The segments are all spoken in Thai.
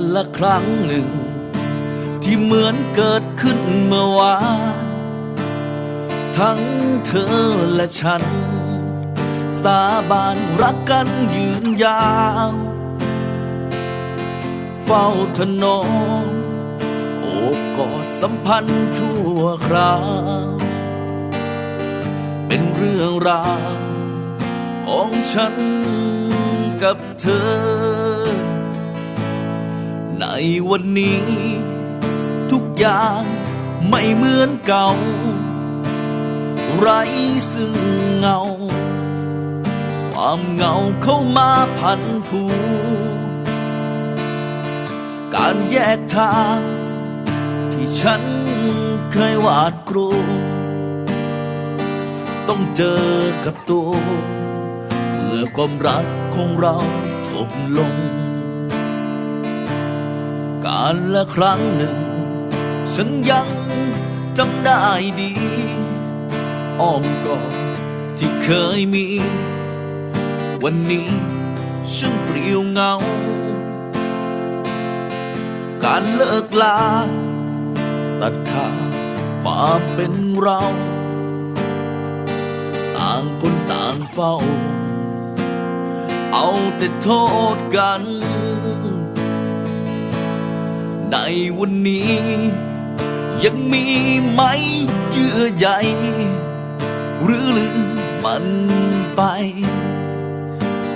ารละครั้งหนึ่ง ที่เหมือนเกิดขึ้นเมื่อวานทั้งเธอและฉัน สาบานรักกันยืนยาว เฝ้าถนอมโอบกอดสัมพันธ์ชั่วคราว เป็นเรื่องราวของฉันกับเธอ ในวันนี้ ทุกอย่างไม่เหมือนเก่า ไรซึ่งเงา ความเงาเข้ามาพันผูการแยกทาง ที่ฉันเคยหวาดกลัวต้องเจอกับตัวเมื่อความรักของเราถมลง การละครั้งหนึ่ง ฉันยังจำได้ดีอ้อมกอดที่เคยมี วันนี้ฉันเปลี่ยวเงา การเลิกลา ตัดขาดความเป็นเรา ต่างคนต่างเฝ้า เอาแต่โทษกัน ในวันนี้ ยังมีไหมเยื่อใยหรือลืมมันไป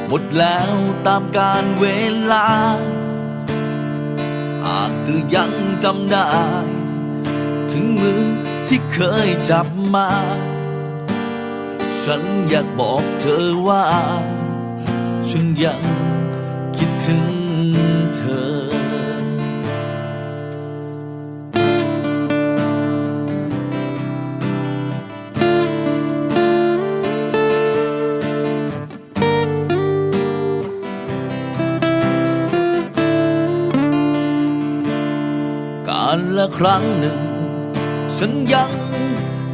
หมดแล้วตามการเวลาหากเธอยังจำได้ ถึงมือที่เคยจับมา ฉันอยากบอกเธอว่า ฉันยังคิดถึง การละครั้งหนึ่ง ฉันยัง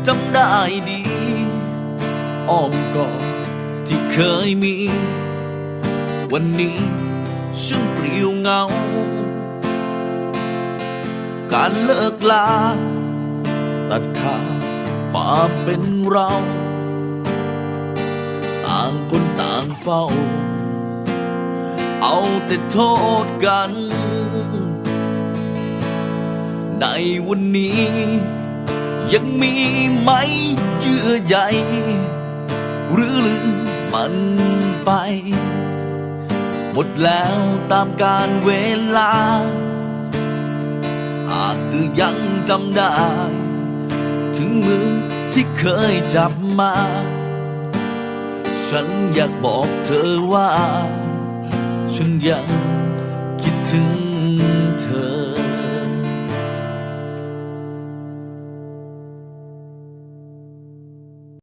จำได้ดีอ้อมกอดที่เคยมี วันนี้ฉันเปลี่ยวเหงา การเลิกลา ตัดขาดความเป็นเรา ต่างคนต่างเฝ้า เอาแต่โทษกัน ในวันนี้ ยังมีไหมเยื่อใยหรือลืมมันไป หมดแล้วตามการเวลาหากเธอยังจำได้ ถึงมือที่เคยจับมา ฉันอยากบอกเธอว่า ฉันยังคิดถึง